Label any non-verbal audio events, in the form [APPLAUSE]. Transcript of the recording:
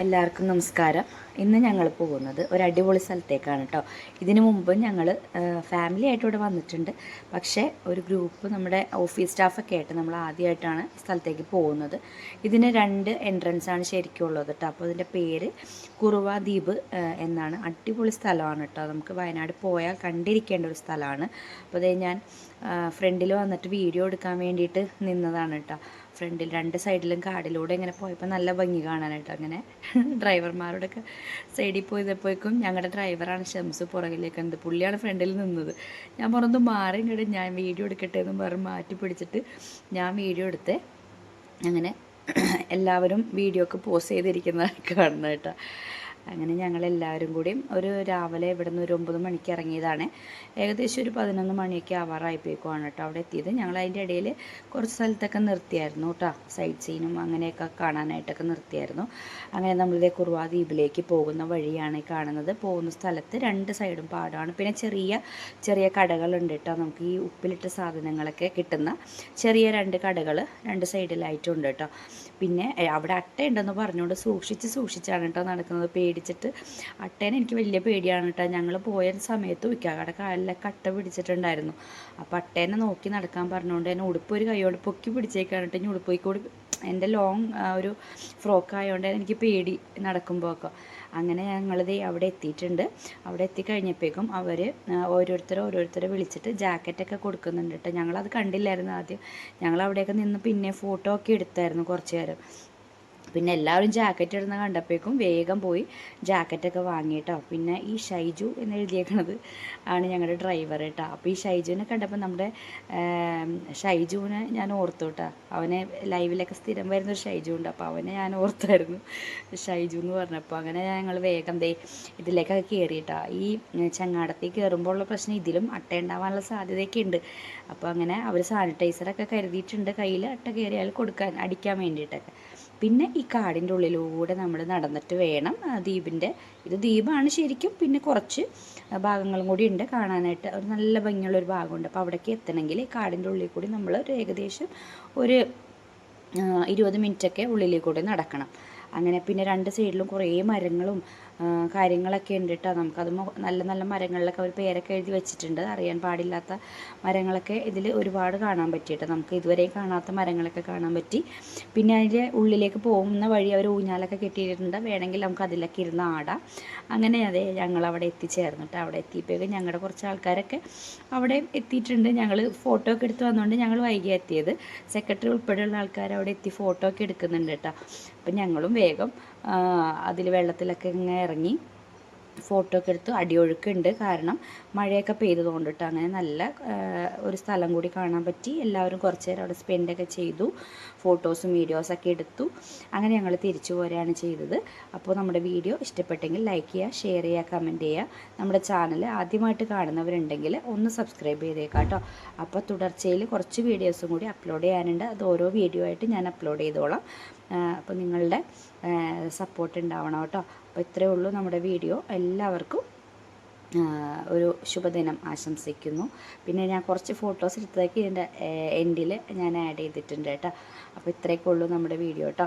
എല്ലാവർക്കും നമസ്കാരം. ഇന്ന് ഞങ്ങൾ പോകുന്നത് ഒരു അടിപൊളി സ്ഥലത്തേക്കാണ് കേട്ടോ ഇതിനു മുമ്പ് ഞങ്ങൾ ഫാമിലി ആയിട്ട് ഇവിടെ വന്നിട്ടുണ്ട്. പക്ഷേ ഒരു ഗ്രൂപ്പ് നമ്മുടെ ഓഫീസ് സ്റ്റാഫൊക്കെ ആയിട്ട് നമ്മൾ ആദ്യമായിട്ടാണ് സ്ഥലത്തേക്ക് പോകുന്നത്. ഇതിന് രണ്ട് എൻട്രൻസ് ആണ് ശരിക്കും ഉള്ളത് കേട്ടോ അപ്പോൾ ഇതിന്റെ പേര് കുറുവ ദ്വീപ് എന്നാണ്. അടിപൊളി സ്ഥലമാണ് കേട്ടോ നമുക്ക് വയനാട് പോയാൽ കണ്ടിരിക്കേണ്ട ഒരു സ്ഥലമാണ്. അപ്പോൾ അതേ ഞാൻ ഫ്രണ്ടിൽ വന്നിട്ട് വീഡിയോ എടുക്കാൻ വേണ്ടിയിട്ട് നിന്നതാണ് കേട്ടോ ഫ്രണ്ടിൽ രണ്ട് സൈഡിലും കാടിലൂടെ ഇങ്ങനെ പോയപ്പോൾ നല്ല ഭംഗി കാണാനായിട്ട് അങ്ങനെ [LAUGHS] ഡ്രൈവർമാരോടൊക്കെ സൈഡിൽ പോയപ്പോഴേക്കും ഞങ്ങളുടെ ഡ്രൈവറാണ് ഷംസ് പുറകിലേക്ക് എന്ത് പുള്ളിയാണ് ഫ്രണ്ടിൽ നിന്നത്. ഞാൻ പുറത്ത് മാറി ഇങ്ങോട്ട് ഞാൻ വീഡിയോ എടുക്കട്ടെ എന്ന് പറഞ്ഞ് മാറ്റി പിടിച്ചിട്ട് ഞാൻ വീഡിയോ എടുത്തേ. അങ്ങനെ [CLEARS THROAT] എല്ലാവരും വീഡിയോക്ക് പോസ് പോസ്റ്റ് കാണുന്നത് കേട്ടോ. അങ്ങനെ ഞങ്ങൾ എല്ലാവരും കൂടിയും ഒരു രാവിലെ ഇവിടെ നിന്ന് ഒരു ഒമ്പത് മണിക്ക് ഇറങ്ങിയതാണ്. ഏകദേശം ഒരു പതിനൊന്ന് മണിയൊക്കെ ആവാറായപ്പോഴേക്കുമാണ് കേട്ടോ അവിടെ എത്തിയത്. ഞങ്ങൾ അതിന്റെ ഇടയിൽ കുറച്ച് സ്ഥലത്തൊക്കെ നിർത്തിയായിരുന്നു കേട്ടോ. സൈറ്റ് സീനും അങ്ങനെയൊക്കെ കാണാനായിട്ടൊക്കെ നിർത്തിയായിരുന്നു. അങ്ങനെ നമ്മളിതേ കുറുവാ ദ്വീപിലേക്ക് പോകുന്ന വഴിയാണ് കാണുന്നത്. പോകുന്ന സ്ഥലത്ത് രണ്ട് സൈഡും പാടമാണ് പിന്നെ ചെറിയ ചെറിയ കടകളുണ്ട് കേട്ടോ. നമുക്ക് ഈ ഉപ്പിലിട്ട സാധനങ്ങളൊക്കെ കിട്ടുന്ന ചെറിയ രണ്ട് കടകൾ രണ്ട് സൈഡിലായിട്ടുണ്ട് കേട്ടോ. പിന്നെ അവിടെ അട്ടയുണ്ടെന്ന് പറഞ്ഞുകൊണ്ട് സൂക്ഷിച്ച് സൂക്ഷിച്ചാണ് കേട്ടോ നടക്കുന്നത്. പേടിച്ചിട്ട്. അട്ടേനെ എനിക്ക് വലിയ പേടിയാണ് കേട്ടോ. ഞങ്ങൾ പോയ സമയത്ത് ഉയ്ക്കാടെ കാലിലെ കട്ട പിടിച്ചിട്ടുണ്ടായിരുന്നു. അപ്പോൾ അട്ടേനെ നോക്കി നടക്കാൻ പറഞ്ഞുകൊണ്ട് തന്നെ ഉടുപ്പ് ഒരു കൈയോട് പൊക്കി പിടിച്ചേക്കാണ് കേട്ടോ. ഇനി ഉടുപ്പ് കൂടി എന്റെ ലോങ് ഒരു ഫ്രോക്ക് ആയതുകൊണ്ട് എനിക്ക് പേടി നടക്കുമ്പോൾ ഒക്കെ അങ്ങനെ ഞങ്ങളിത് അവിടെ എത്തിയിട്ടുണ്ട്. അവിടെ എത്തിക്കഴിഞ്ഞപ്പോഴേക്കും അവർ ഓരോരുത്തരെ ഓരോരുത്തരെ വിളിച്ചിട്ട് ജാക്കറ്റൊക്കെ കൊടുക്കുന്നുണ്ട് കേട്ടോ. ഞങ്ങളത് കണ്ടില്ലായിരുന്നു ആദ്യം. ഞങ്ങൾ അവിടെയൊക്കെ നിന്ന് പിന്നെ ഫോട്ടോ ഒക്കെ എടുത്തായിരുന്നു കുറച്ച് നേരം. പിന്നെ എല്ലാവരും ജാക്കറ്റ് ഇടുന്ന കണ്ടപ്പോഴേക്കും വേഗം പോയി ജാക്കറ്റൊക്കെ വാങ്ങിയിട്ടോ. പിന്നെ ഈ ഷൈജു എന്ന് എഴുതിയേക്കണത് ആണ് ഞങ്ങളുടെ ഡ്രൈവർ കേട്ടോ. അപ്പോൾ ഈ ഷൈജുവിനെ കണ്ടപ്പോൾ നമ്മുടെ ഷൈജുവിനെ ഞാൻ ഓർത്തു കേട്ടോ. അവനെ ലൈവിലൊക്കെ സ്ഥിരം വരുന്നൊരു ഷൈജു ഉണ്ട്. അപ്പോൾ അവനെ ഞാൻ ഓർത്തായിരുന്നു. ഷൈജു എന്ന് പറഞ്ഞപ്പോൾ അങ്ങനെ ഞങ്ങൾ വേഗം ദേ ഇതിലേക്കൊക്കെ കയറിയിട്ടാ ഈ ചങ്ങാടത്തിൽ കയറുമ്പോൾ ഉള്ള പ്രശ്നം ഇതിലും അട്ട ഉണ്ടാവാനുള്ള സാധ്യതയൊക്കെ ഉണ്ട് അപ്പോൾ അങ്ങനെ അവർ സാനിറ്റൈസറൊക്കെ കരുതിയിട്ടുണ്ട് കയ്യിൽ അട്ട കയറിയാൽ കൊടുക്കാൻ അടിക്കാൻ വേണ്ടിയിട്ടൊക്കെ. പിന്നെ ഈ കാടിന്റെ ഉള്ളിലൂടെ നമ്മൾ നടന്നിട്ട് വേണം ദ്വീപിന്റെ ഇത് ദ്വീപാണ് ശരിക്കും. പിന്നെ കുറച്ച് ഭാഗങ്ങളും കൂടി ഉണ്ട് കാണാനായിട്ട്. ഒരു നല്ല ഭംഗിയുള്ളൊരു ഭാഗമുണ്ട്. അപ്പോൾ അവിടേക്ക് എത്തണമെങ്കിൽ കാടിന്റെ ഉള്ളിൽ കൂടി നമ്മൾ ഒരു ഏകദേശം ഒരു ഇരുപത് മിനിറ്റൊക്കെ ഉള്ളിലേക്കൂടെ നടക്കണം. അങ്ങനെ പിന്നെ രണ്ട് സൈഡിലും കുറേ മരങ്ങളും കാര്യങ്ങളൊക്കെ ഉണ്ട് കേട്ടോ നമുക്കത് നല്ല നല്ല മരങ്ങളിലൊക്കെ അവർ പേരൊക്കെ എഴുതി വെച്ചിട്ടുണ്ട്. അറിയാൻ പാടില്ലാത്ത മരങ്ങളൊക്കെ ഇതിൽ ഒരുപാട് കാണാൻ പറ്റിയിട്ട് നമുക്ക് ഇതുവരെ കാണാത്ത മരങ്ങളൊക്കെ കാണാൻ പറ്റി. പിന്നെ അതിന്റെ ഉള്ളിലേക്ക് പോകുന്ന വഴി അവർ ഊഞ്ഞാലൊക്കെ കെട്ടിയിട്ടുണ്ട്. വേണമെങ്കിൽ നമുക്ക് അതിലൊക്കെ ഇരുന്ന് ആടാം. അങ്ങനെ അതെ ഞങ്ങൾ അവിടെ എത്തിച്ചേർന്നു കേട്ടോ അവിടെ എത്തിയപ്പോഴേക്കും ഞങ്ങളുടെ കുറച്ച് ആൾക്കാരൊക്കെ അവിടെ എത്തിയിട്ടുണ്ട്. ഞങ്ങൾ ഫോട്ടോ ഒക്കെ എടുത്ത് വന്നുകൊണ്ട് ഞങ്ങൾ വൈകി എത്തിയത്. സെക്രട്ടറി ഉൾപ്പെടെയുള്ള ആൾക്കാർ അവിടെ എത്തി ഫോട്ടോ ഒക്കെ എടുക്കുന്നുണ്ട് കേട്ടോ അപ്പം ഞങ്ങളും വേഗം അതിൽ വെള്ളത്തിലൊക്കെ ഇങ്ങനെ ഇറങ്ങി ഫോട്ടോ ഒക്കെ എടുത്തു അടിയൊഴുക്കുണ്ട്. കാരണം മഴയൊക്കെ പെയ്തതുകൊണ്ട് അങ്ങനെ നല്ല ഒരു സ്ഥലം കൂടി കാണാൻ പറ്റി. എല്ലാവരും കുറച്ച് നേരം അവിടെ സ്പെൻഡൊക്കെ ചെയ്തു. ഫോട്ടോസും വീഡിയോസൊക്കെ എടുത്തു. അങ്ങനെ ഞങ്ങൾ തിരിച്ചു പോരുകയാണ് ചെയ്തത്. അപ്പോൾ നമ്മുടെ വീഡിയോ ഇഷ്ടപ്പെട്ടെങ്കിൽ ലൈക്ക് ചെയ്യുക ഷെയർ ചെയ്യുക കമന്റ് ചെയ്യുക നമ്മുടെ ചാനൽ ആദ്യമായിട്ട് കാണുന്നവരുണ്ടെങ്കിൽ ഒന്ന് സബ്സ്ക്രൈബ് ചെയ്തേക്കാം കേട്ടോ അപ്പോൾ തുടർച്ചയിൽ കുറച്ച് വീഡിയോസും കൂടി അപ്ലോഡ് ചെയ്യാനുണ്ട്. അത് ഓരോ വീഡിയോ ആയിട്ട് ഞാൻ അപ്ലോഡ് ചെയ്തോളാം. അപ്പോൾ നിങ്ങളുടെ സപ്പോർട്ട് ഉണ്ടാവണം കേട്ടോ. അപ്പോൾ ഇത്രയേ ഉള്ളൂ നമ്മുടെ വീഡിയോ. എല്ലാവർക്കും ഒരു ശുഭദിനം ആശംസിക്കുന്നു. പിന്നെ ഞാൻ കുറച്ച് ഫോട്ടോസ് എടുത്തതൊക്കെ ഇതിന്റെ എൻഡിൽ ഞാൻ ആഡ് ചെയ്തിട്ടുണ്ട് കേട്ടോ. അപ്പോൾ ഇത്രയൊക്കെ ഉള്ളൂ നമ്മുടെ വീഡിയോ കേട്ടോ.